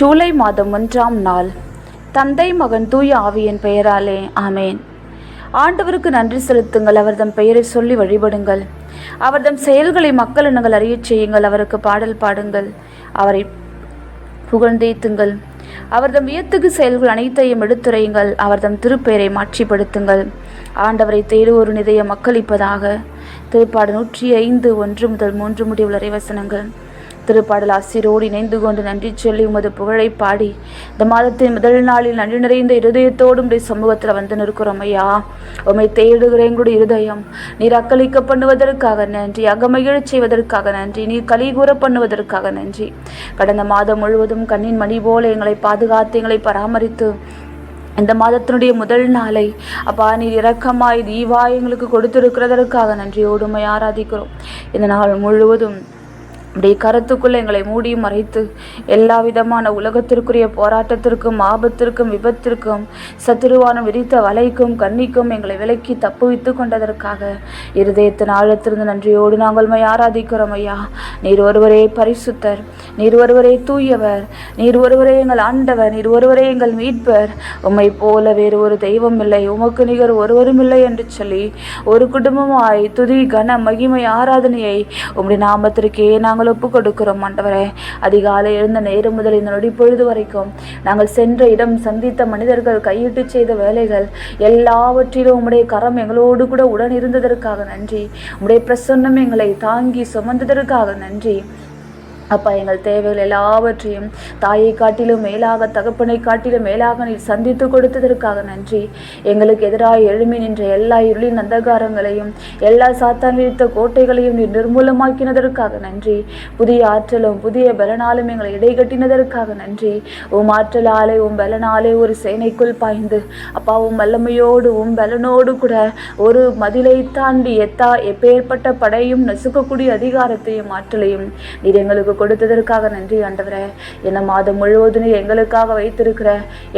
ஜூலை மாதம் ஒன்றாம் நாள். தந்தை மகன் தூய ஆவியின் பெயராலே ஆமேன். ஆண்டவருக்கு நன்றி செலுத்துங்கள் அவர்தம் பெயரை சொல்லி வழிபடுங்கள். அவர்தம் செயல்களை மக்கள் இனங்கள் அறியச் செய்யுங்கள் அவருக்கு பாடல் பாடுங்கள் அவரை புகழ்ந்தேத்துங்கள். அவர்தம் வியத்துக்கு செயல்கள் அனைத்தையும் எடுத்துரையுங்கள் அவர்தம் திருப்பெயரை மாற்றிப்படுத்துங்கள் ஆண்டவரை தேடுவோர் நிதைய மக்களிப்பதாக திருப்பாடு நூற்றி ஐந்து ஒன்று முதல் மூன்று முடிவுள்ள வசனங்கள். திருப்பாடல் ஆசிரோடு இணைந்து கொண்டு நன்றி சொல்லி உமது புகழை பாடி இந்த மாதத்தின் முதல் நாளில் நன்றி நிறைந்த இருதயத்தோடும் உடைய சமூகத்தில் வந்து நிற்கிறோம் ஐயா. உம்மை தேடுகிற எங்களுடைய இருதயம் நீர் அக்களிக்க பண்ணுவதற்காக நன்றி அகமகிழச் செய்வதற்காக நன்றி நீர் கலிகூற பண்ணுவதற்காக நன்றி. கடந்த மாதம் முழுவதும் கண்ணின் மணி போல எங்களை பாதுகாத்து எங்களை பராமரித்து இந்த மாதத்தினுடைய முதல் நாளை அப்பா நீர் இரக்கமாய் தீவா எங்களுக்கு கொடுத்திருக்கிறதற்காக நன்றியோடுமை ஆராதிக்கிறோம். இந்த நாள் முழுவதும் அப்படியே கருத்துக்குள்ள எங்களை மூடி மறைத்து எல்லா விதமான உலகத்திற்குரிய போராட்டத்திற்கும் ஆபத்திற்கும் விபத்திற்கும் சத்துருவான விரித்த வலைக்கும் கண்ணிக்கும் எங்களை விலக்கி தப்புவித்து கொண்டதற்காக இருதயத்தின் ஆழத்திலிருந்து நன்றியோடு நாங்கள் மை ஆராதிக்கிறோம் ஐயா. நீர் ஒருவரே பரிசுத்தர் நீர் ஒருவரே தூயவர் நீர் ஒருவரே எங்கள் ஆண்டவர் நீர் ஒருவரே எங்கள் மீட்பர். உம்மை போல வேறு ஒரு தெய்வம் இல்லை உமக்கு நிகர் ஒருவரும் இல்லை என்று சொல்லி ஒரு குடும்பமாய் துதி கன மகிமை ஆராதனையை உம்முடைய நாமத்திற்கே நாங்கள் ஒப்பு கொடுக்கிறோம் ஆண்டவரே. அதிகாலை எழுந்த நேரம் முதல் இந்த நொடி பொழுது வரைக்கும் நாங்கள் சென்ற இடம் சந்தித்த மனிதர்கள் கையிட்டு செய்த வேலைகள் எல்லாவற்றிலும் உம்முடைய கரம் எங்களோடு கூட உடன் இருந்ததற்காக நன்றி. உம்முடைய பிரசன்னம் எங்களை தாங்கி சுமந்ததற்காக நன்றி. அப்பா எங்கள் தேவைகள் எல்லாவற்றையும் தாயை காட்டிலும் மேலாக தகப்பனை காட்டிலும் மேலாக நீ சந்தித்து கொடுத்ததற்காக நன்றி. எங்களுக்கு எதிராக எழுமி நின்ற எல்லா இருளின் அந்தகாரங்களையும் எல்லா சாத்தான் விரித்த கோட்டைகளையும் நீ நிர்மூலமாக்கினதற்காக நன்றி. புதிய ஆற்றலும் புதிய பலனாலும் எங்களை இடைகட்டினதற்காக நன்றி. உம் ஆற்றலாலே உம் பலனாலே ஒரு சேனைக்குள் பாய்ந்து அப்பா உம் வல்லமையோடு உம் பலனோடு கூட ஒரு மதிலை தாண்டி எத்தா எப்பேற்பட்ட படையும் நசுக்கக்கூடிய அதிகாரத்தையும் ஆற்றலையும் நீர் எங்களுக்கு கொடுத்ததற்காக நன்றி ஆண்டவரே. இந்த மாதம் முழுவதும் எங்களுக்காக வைத்திருக்கிற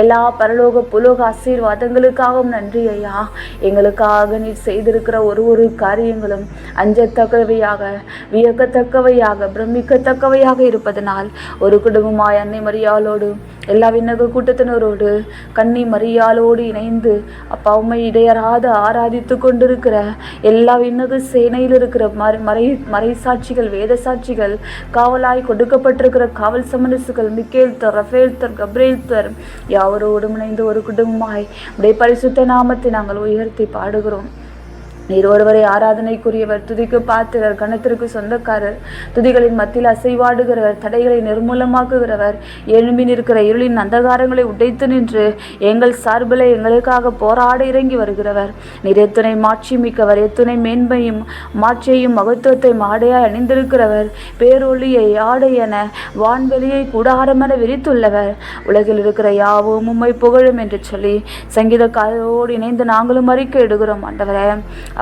எல்லா பரலோக புலோக ஆசீர்வாதங்களுக்காகவும் நன்றி ஐயா. எங்களுக்காக நீர் செய்திருக்கிற ஒரு ஒரு காரியங்களும் அஞ்சத்தக்கவையாக வியக்கத்தக்கவையாக பிரமிக்கத்தக்கவையாக இருப்பதனால் ஒரு குடும்பமாய் அன்னை மரியாளோடு எல்லா விண்ணக கூட்டத்தினரோடு கன்னி மரியாளோடு இணைந்து அப்பா உம்மை இடையராது ஆராதித்து கொண்டிருக்கிற எல்லா விண்ணக சேனையில் இருக்கிற மறை மறை மறைசாட்சிகள் வேத சாட்சிகள் காவலாய் கொடுக்கப்பட்டிருக்கிற காவல் சமரசுகள் மிக்கேல் தர் ரஃபேல் தர் கப்ரேல் தர் யாவரோடும் இணைந்து ஒரு குடும்பமாய் உடைய பரிசுத்த நாமத்தை நாங்கள் உயர்த்தி பாடுகிறோம். நீர் ஒருவரை ஆராதனைக்குரியவர் துதிக்கு பாத்திரர் கணத்திற்கு சொந்தக்காரர் துதிகளின் மத்தியில் அசைவாடுகிறவர் தடைகளை நிர்மூலமாக்குகிறவர் எழும்பி நிற்கிற இருளின் அந்தகாரங்களை உடைத்து நின்று எங்கள் சார்பில் எங்களுக்காக போராட இறங்கி வருகிறவர். நீர் எத்துணை மாட்சி மிக்கவர் எத்துணை மேன்மையும் மாட்சியையும் மகத்துவத்தை ஆடையாய் அணிந்திருக்கிறவர். பேரொளியை ஆடை என வான்வெளியை கூடாரமென விரித்துள்ளவர். உலகில் இருக்கிற யாவும் உம்மை புகழும் என்று சொல்லி சங்கீதக்காரோடு இணைந்து நாங்களும் அறிக்கை இடுகிறோம். ஆண்டவரே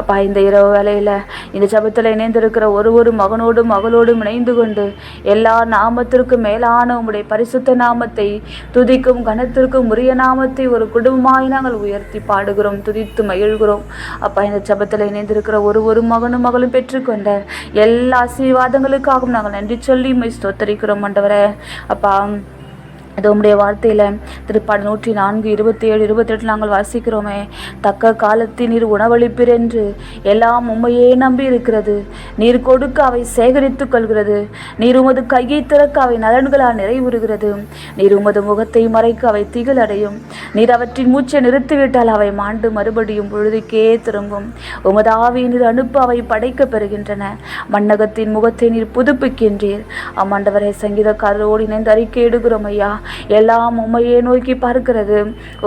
அப்பா இந்த இரவு வேலையில் இந்த ஜபத்தில் இணைந்திருக்கிற ஒரு ஒரு மகனோடும் மகளோடும் இணைந்து கொண்டு எல்லா நாமத்திற்கும் மேலான உங்களுடைய பரிசுத்த நாமத்தை துதிக்கும் கனத்திற்கும் உரிய நாமத்தை ஒரு குடும்பமாய் நாங்கள் உயர்த்தி பாடுகிறோம் துதித்து மகிழ்கிறோம். அப்பா இந்த ஜபத்தில் இணைந்திருக்கிற ஒரு ஒரு மகனும் மகளும் பெற்றுக்கொண்ட எல்லா ஆசீர்வாதங்களுக்காகவும் நாங்கள் நன்றி சொல்லி மை ஸ்தோத்தரிக்கிறோம் ஆண்டவரே. அப்பா அது உம்முடைய வார்த்தையில் திருப்பாடு நூற்றி நான்கு இருபத்தி ஏழு இருபத்தெட்டு நாங்கள் வாசிக்கிறோமே. தக்க காலத்தில் நீர் உணவளிப்பீர் என்று எல்லாம் உண்மையே நம்பி இருக்கிறது நீர் கொடுக்க அவை சேகரித்துக் கொள்கிறது. நீர் உமது கையை திறக்க அவை நலன்களால் நிறைவுறுகிறது. நீர் உமது முகத்தை மறைக்க அவை திகில் அடையும் நீர் அவற்றின் மூச்சை நிறுத்திவிட்டால் அவை மாண்டு மறுபடியும் பொழுதுக்கே திரும்பும். உமது ஆவியை நீர் அனுப்ப அவை படைக்க பெறுகின்றன. மன்னகத்தின் முகத்தை நீர் புதுப்பிக்கின்றீர். அம்மாண்டவரை சங்கீதக்காரரோடு இணைந்து அறிக்கை ஐயா. எல்லாம் உம்மையே நோக்கி பார்க்கிறது.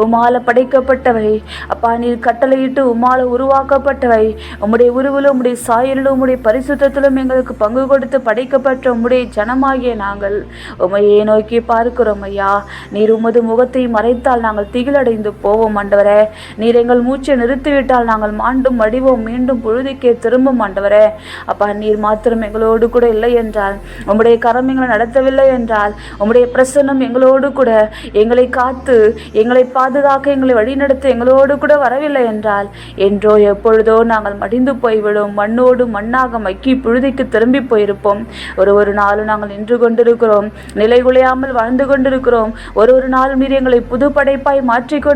உமால படைக்கப்பட்டவை. அப்பா நீர் கட்டளையிட்டு உமால உருவாக்கப்பட்டவை. உம்முடைய உருவிலும் உம்முடைய சாயலிலும் உம்முடைய பரிசுத்தத்திலும் எங்களுக்கு பங்கு கொடுத்து படைக்கப்பட்ட உம்முடைய ஜனமாகிய நாங்கள். உமையை நோக்கி பார்க்கிறோம் ஐயா. நீர் உமது முகத்தை மறைத்தால் நாங்கள் திகிலடைந்து போவோம் ஆண்டவரே. நீர் எங்கள் மூச்சை நிறுத்திவிட்டால் நாங்கள் மாண்டும் மடிவோம் மீண்டும் பொழுதுக்கே திரும்பும் ஆண்டவரே. அப்பா நீர் மாத்திரம் எங்களோடு கூட இல்லை என்றால் உம்முடைய கரம் எங்களை நடத்தவில்லை என்றால் உம்முடைய பிரசன்னம் எங்களுக்கு எங்களோடு கூட எங்களை காத்து எங்களை பாதுகாக்க எங்களை வழிநடத்த எங்களோடு கூட வரவில்லை என்றால் என்றோ எப்பொழுதோ நாங்கள் மடிந்து போய்விடும் மண்ணோடு மண்ணாக மக்கி புழுதிக்கு திரும்பி போயிருப்போம். ஒரு ஒரு நாளும் நாங்கள் நின்று கொண்டிருக்கிறோம் நிலைகுலையாமல் வாழ்ந்து கொண்டிருக்கிறோம். ஒரு ஒரு நாள் நீர் எங்களை புது படைப்பாய் மாற்றிக்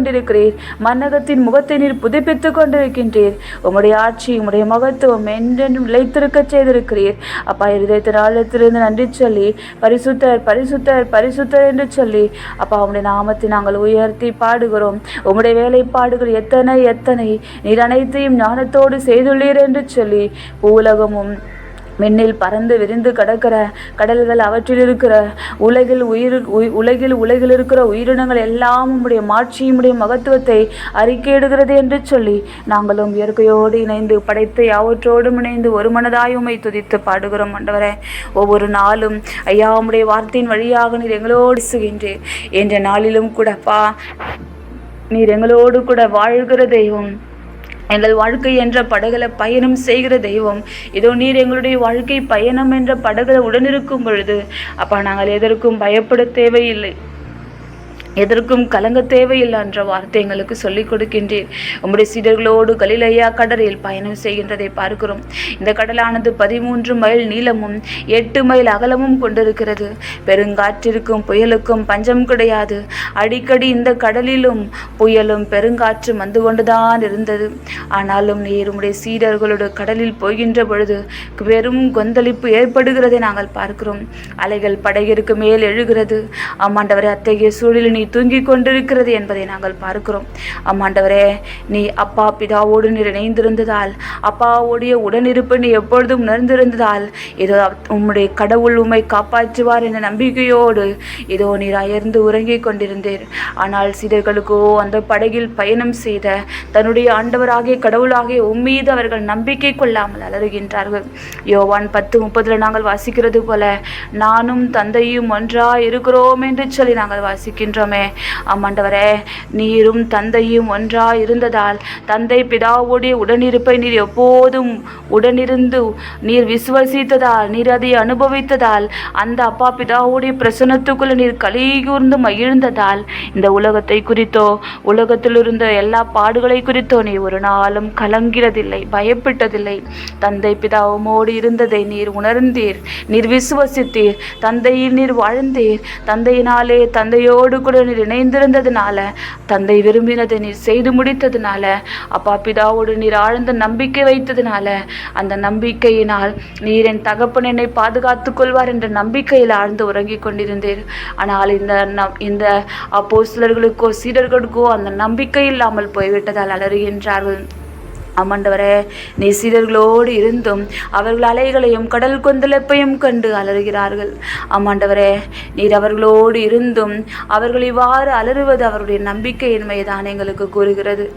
மன்னகத்தின் முகத்தை நீர் புதுப்பித்துக் கொண்டிருக்கின்றீர். உம்முடைய ஆட்சி உம்முடைய மகத்துவம் என்றென்றும் நிலைத்திருக்க செய்திருக்கிறீர். அப்பா இருதயத்தின் ஆழத்திலிருந்து நன்றி சொல்லி பரிசுத்தர் பரிசுத்தர் பரிசுத்தர் என்று சொல்லி அப்பா உம்முடைய நாமத்தை நாங்கள் உயர்த்தி பாடுகிறோம். உம்முடைய வேலைப்பாடுகள் எத்தனை எத்தனை? நீர் அனைத்தையும் ஞானத்தோடு செய்துள்ளீர் என்று சொல்லி பூலகமும் விண்ணில் பறந்து விரிந்து கிடக்கிற கடல்கள் அவற்றில் இருக்கிற உலகில் உயிர் உலகில் உலகில் இருக்கிற உயிரினங்கள் எல்லாம் உம்முடைய மாட்சியும் மகத்துவத்தை அறிக்கையிடுகிறது என்று சொல்லி நாங்களும் இயற்கையோடு இணைந்து படைத்து யாவற்றோடும் இணைந்து ஒரு மனதாய் உமை துதித்து பாடுகிறோம் ஆண்டவரே. ஒவ்வொரு நாளும் ஐயா உம்முடைய வார்த்தையின் வழியாக நீர் எங்களோடு சுகின்றேன் என்ற நாளிலும் கூடப்பா நீர் எங்களோடு கூட வாழ்கிற தெய்வம். எங்கள் வாழ்க்கை என்ற படகுல பயணம் செய்கிற தெய்வம் இதோ நீர் எங்களுடைய வாழ்க்கை பயணம் என்ற படகுல உடனிருக்கும் பொழுது அப்பா நாங்கள் எதற்கும் பயப்பட தேவையில்லை. எதற்கும் கலங்க தேவையில்லை என்ற வார்த்தை எங்களுக்கு சொல்லிக் கொடுக்கின்றீர். உம்முடைய சீடர்களோடு கலிலையா கடலில் பயணம் செய்கின்றதை பார்க்கிறோம். இந்த கடலானது பதிமூன்று மைல் நீளமும் எட்டு மைல் அகலமும் கொண்டிருக்கிறது. பெருங்காற்றிற்கும் புயலுக்கும் பஞ்சம் கிடையாது. அடிக்கடி இந்த கடலிலும் புயலும் பெருங்காற்றும் வந்து கொண்டுதான் இருந்தது. ஆனாலும் நீர் உம்முடைய சீடர்களோடு கடலில் போகின்ற பொழுது பெரும் கொந்தளிப்பு ஏற்படுகிறதை நாங்கள் பார்க்கிறோம். அலைகள் படகிற்கு மேல் எழுகிறது. ஆமாண்டவரை அத்தகைய சூழலில் நீ தூங்கிக் கொண்டிருக்கிறது என்பதை நாங்கள் பார்க்கிறோம். அம்மாண்டவரே நீ அப்பா பிதாவோடு நீர் இணைந்திருந்ததால் அப்பாவுடைய உடனிருப்பு நீ எப்பொழுதும் உணர்ந்திருந்ததால் இதோ உம்முடைய கடவுள் உம்மை காப்பாற்றுவார் என்ற நம்பிக்கையோடு இதோ நீர் அயர்ந்து உறங்கிக் கொண்டிருந்தீர். ஆனால் சீடர்களுக்கோ அந்த படகில் பயணம் செய்த தன்னுடைய ஆண்டவராகிய கடவுளாகிய உம்மீது அவர்கள் நம்பிக்கை கொள்ளாமல் அலறுகின்றார்கள். யோவான் பத்து முப்பதுல நாங்கள் வாசிக்கிறது போல நானும் தந்தையும் ஒன்றா இருக்கிறோம் என்று சொல்லி நாங்கள் வாசிக்கின்றோமே ஆமாண்டவரே நீரும் தந்தையும் ஒன்றா இருந்ததால் தந்தை பிதாவுடைய உடனிருப்பை நீர் எப்போதும் உடனிருந்து நீர் விசுவசித்ததால் நீர் அதை அனுபவித்ததால் அந்த அப்பா பிதாவுடைய பிரசன்னத்துக்குள்ள நீர் கலிகூர்ந்து மகிழ்ந்ததால் இந்த உலகத்தை குறித்தோ உலகத்தில் இருந்த எல்லா பாடுகளை குறித்தோ நீ ஒரு நாளும் கலங்கிறதில்லை பயப்பட்டதில்லை. தந்தை பிதாவுமோடு இருந்ததை நீர் உணர்ந்தீர் நீர் விசுவசித்தீர் தந்தையில் நீர் வாழ்ந்தீர் தந்தையினாலே தந்தையோடு கூட நீர் இணைந்திருந்ததுனால தந்தை விரும்பினதை நீர் செய்து முடித்ததுனால அப்பா பிதாவோடு நீர் ஆழ்ந்த நம்பிக்கை வைத்ததுனால அந்த நம்பிக்கையினால் நீர் என் தகப்பன் என்னை பாதுகாத்து கொள்வார் என்ற நம்பிக்கையில் ஆழ்ந்து உறங்கிக் கொண்டிருந்தீர். ஆனால் இந்த நம் இந்த அப்போஸ்தலர்களுக்கோ சீடர்களுக்கோ அந்த நம்பிக்கை இல்லாமல் போய்விட்டதால் அலறுகின்றார்கள். ஆமாண்டவரே நீ சீடர்களோடு இருந்தும் அவர்கள் அலைகளையும் கடல் கொந்தளிப்பையும் கண்டு அலறுகிறார்கள். ஆமாண்டவரே நீர் அவர்களோடு இருந்தும் அவர்கள் இவ்வாறு அலறுவது அவருடைய நம்பிக்கையின்மைதான் எங்களுக்கு கூறுகிறது.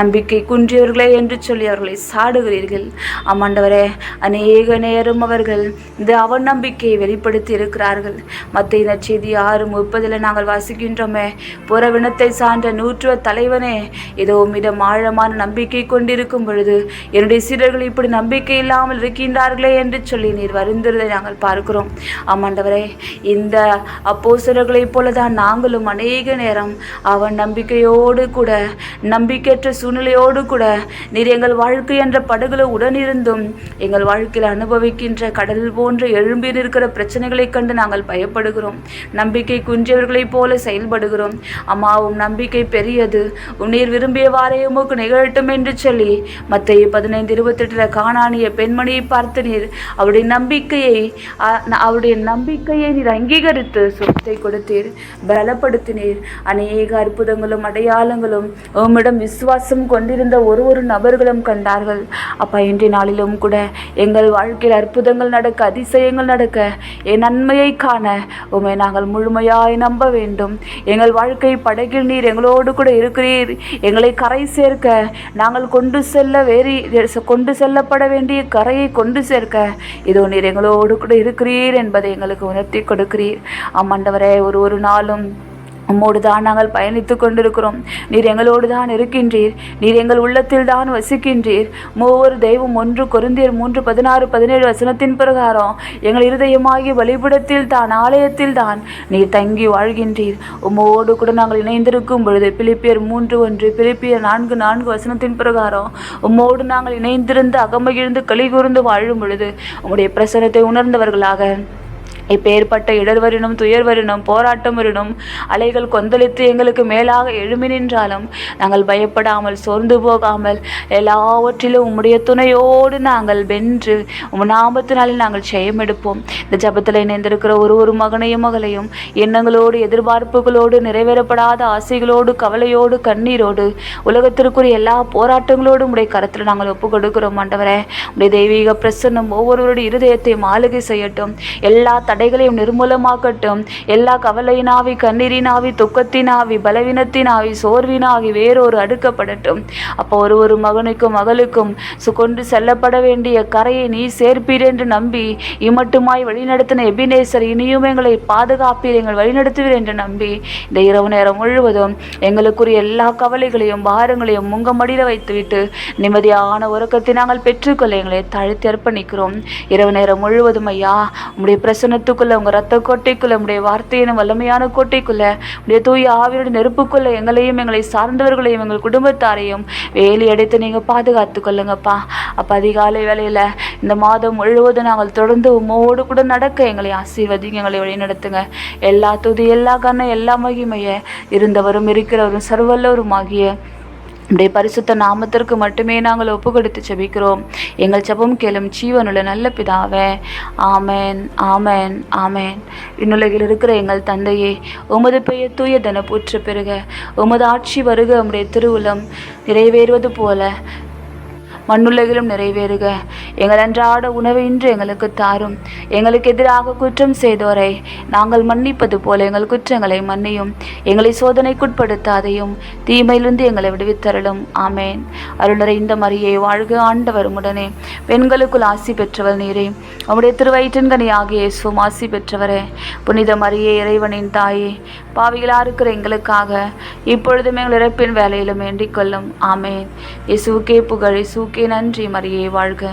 நம்பிக்கை குன்றியவர்களே என்று சொல்லி அவர்களை சாடுகிறீர்கள். ஆமாண்டவரே அநேக நேரம் அவர்கள் இந்த அவநம்பிக்கையை வெளிப்படுத்தி இருக்கிறார்கள். மத்திய செய்தி ஆறு முப்பதில் நாங்கள் வாசிக்கின்றோமே புறவினத்தை சார்ந்த நூற்றுவ தலைவனே ஏதோ மிடம் ஆழமான நம்பிக்கை கொண்டிருக்கும் பொழுது என்னுடைய சீடர்கள் இப்படி நம்பிக்கை இல்லாமல் இருக்கின்றார்களே என்று சொல்லி நீர் வருந்துறதை நாங்கள் பார்க்கிறோம். ஆமாண்டவரே இந்த அப்போஸ்தலர்களைப் போல தான் நாங்களும் அநேக நேரம் அவன் நம்பிக்கையோடு கூட நம்பிக்கையற்ற சூழ்நிலையோடு கூட நீர் எங்கள் வாழ்க்கை என்ற படகுல உடனிருந்தும் எங்கள் வாழ்க்கையில் அனுபவிக்கின்ற கடல் போன்ற எழும்பி இருக்கிற பிரச்சனைகளைக் கண்டு நாங்கள் பயப்படுகிறோம். நம்பிக்கை குன்றியவர்களைப் போல செயல்படுகிறோம். அம்மாவும் நம்பிக்கை பெரியது. உன் நீர் விரும்பியவாறே உமக்கு நிகழட்டும் என்று சொல்லி மத்திய பதினைந்து இருபத்தெட்டில் காணானிய பெண்மணியை பார்த்து நீர் அவருடைய நம்பிக்கையை அவருடைய நம்பிக்கையை நீர் அங்கீகரித்து சொத்தை கொடுத்தீர். பலப்படுத்தினீர். அநேக அற்புதங்களும் அடையாளங்களும் உம்மிடம் விசுவாசம் கொண்டிருந்த ஒரு ஒரு நபர்களும் கண்டார்கள். அப்பா இன்றைய நாளிலும் கூட எங்கள் வாழ்க்கையில் அற்புதங்கள் நடக்க அதிசயங்கள் நடக்க என் நன்மையை காண உமை நாங்கள் முழுமையாய் நம்ப வேண்டும். எங்கள் வாழ்க்கை படகில் நீர் எங்களோடு கூட இருக்கிறீர். எங்களை கரை சேர்க்க நாங்கள் கொண்டு செல்ல வேறி கொண்டு செல்லப்பட வேண்டிய கரையை கொண்டு சேர்க்க இதோ நீர் எங்களோடு கூட இருக்கிறீர் என்பதை எங்களுக்கு உணர்த்தி கொடுக்கிறீர். ஆமாண்டவரே ஒரு ஒரு நாளும் உம்மோடு தான் நாங்கள் பயணித்து கொண்டிருக்கிறோம். நீர் எங்களோடு தான் இருக்கின்றீர். நீர் எங்கள் உள்ளத்தில் தான் வசிக்கின்றீர். மூவர் தெய்வம் ஒன்று கொருந்தியர் மூன்று பதினாறு பதினேழு வசனத்தின் பிரகாரம் எங்கள் இருதயமாகிய வழிபடத்தில் தான் ஆலயத்தில் தான் நீர் தங்கி வாழ்கின்றீர். உம்மோடு கூட நாங்கள் இணைந்திருக்கும் பொழுது பிலிப்பியர் மூன்று ஒன்று பிலிப்பியர் நான்கு நான்கு வசனத்தின் பிரகாரம் உம்மோடு நாங்கள் இணைந்திருந்து அகமகிழ்ந்து கலிகூர்ந்து வாழும் பொழுது உங்களுடைய பிரசனத்தை உணர்ந்தவர்களாக இப்பேற்பட்ட இடர் வரினும் துயர் வரினும் போராட்டம் வரினும் அலைகள் கொந்தளித்து எங்களுக்கு மேலாக எழுமி நின்றாலும் நாங்கள் பயப்படாமல் சோர்ந்து போகாமல் எல்லாவற்றிலும் உம்முடைய துணையோடு நாங்கள் வென்று உம் நாமத்தினாலே நாங்கள் ஜெயம் எடுப்போம். இந்த ஜபத்தில் இணைந்திருக்கிற ஒரு ஒரு மகனையும் மகளையும் எண்ணங்களோடு எதிர்பார்ப்புகளோடு நிறைவேறப்படாத ஆசைகளோடு கவலையோடு கண்ணீரோடு உலகத்திற்குரிய எல்லா போராட்டங்களோடும் உடைய கருத்தில் நாங்கள் ஒப்பு கொடுக்கிறோம் ஆண்டவரே உடைய தெய்வீக பிரசன்னம் ஒவ்வொருவருடைய இருதயத்தையும் ஆளுகை செய்யட்டும். எல்லா தடைகளையும் நிர்மூலமாக்கட்டும். எல்லா கவலையினாவி கண்ணீரினாவி துக்கத்தினாவி பலவீனத்தினாவி சோர்வினாகி வேறொரு அடுக்கப்படட்டும். அப்போ ஒரு ஒரு மகனுக்கும் மகளுக்கும் சு- கொண்டு செல்லப்பட வேண்டிய கரையை நீ சேர்ப்பீர் என்று நம்பி இம்மட்டுமாய் வழிநடத்தின எபினேசர் இனியும் எங்களை பாதுகாப்பீர் எங்கள் வழிநடத்துவீர் என்று நம்பி இந்த இரவு நேரம் முழுவதும் எங்களுக்குரிய எல்லா கவலைகளையும் பாரங்களையும் உங்க மடியில் வைத்துவிட்டு நிம்மதியான உறக்கத்தை நாங்கள் பெற்றுக்கொள்ள எங்களை தழுத்தி அர்ப்பணிக்கிறோம். இரவு நேரம் முழுவதும் ஐயா உம்முடைய பிரசன்னத்துக்குள்ள உங்க ரத்த கோட்டைக்குள்ள உடைய வார்த்தையின் வல்லமையான கோட்டைக்குள்ள உடைய தூய ஆவியோட நெருப்புக்குள்ள எங்களையும் எங்களை சார்ந்தவர்களையும் எங்கள் குடும்பத்தாரையும் வேலி அடைத்து நீங்க பாதுகாத்து கொள்ளுங்கப்பா. அப்ப அதிகாலை வேலையில் இந்த மாதம் முழுவதும் நாங்கள் தொடர்ந்து உமோடு கூட நடக்க எங்களை ஆசீர்வதிங்க எங்களை வழிநடத்துங்க. எல்லா துதி எல்லா கண்ணம் எல்லா மகிமைய இருந்தவரும் இருக்கிறவரும் சர்வல்லவரும் ஆகிய உடைய பரிசுத்த நாமத்திற்கு மட்டுமே நாங்கள் ஒப்பு கொடுத்து செபிக்கிறோம் எங்கள் செபம் கேளும் ஜீவனுள்ள நல்ல பிதாவே ஆமென் ஆமென் ஆமேன். இன்னுலகில் இருக்கிற எங்கள் தந்தையே உமது பெயர் தூய தன போற்று பெருக. உமது ஆட்சி வருக உம்முடைய திருவுளம் நிறைவேறுவது போல. மண்ணுலகிலும் நிறைவேறுக. எங்கள் அன்றாட உணவை இன்று எங்களுக்கு தாரும். எங்களுக்கு எதிராக குற்றம் செய்தோரை நாங்கள் மன்னிப்பது போல எங்கள் குற்றங்களை மன்னியும். எங்களை சோதனைக்குட்படுத்தாதையும் தீமையிலிருந்து எங்களை விடுவித்தருளும். ஆமேன். அருணரை இந்த மரியை வாழ்க ஆண்டவர் உடனே பெண்களுக்குள் ஆசி பெற்றவர் நீரே. உம்முடைய திருவயிற்றின் கனி ஆகிய இயேசுவும் ஆசி பெற்றவரே. புனித மரியே இறைவனின் தாயே பாவிகளாக இருக்கிற எங்களுக்காக இப்பொழுதும் எங்கள் இறப்பின் வேலையிலும் வேண்டிக் கொள்ளும். ஆமேன். இயேசுவுக்கே புகழ் இயேசுவுக்கே நன்றி மரியே வாழ்க.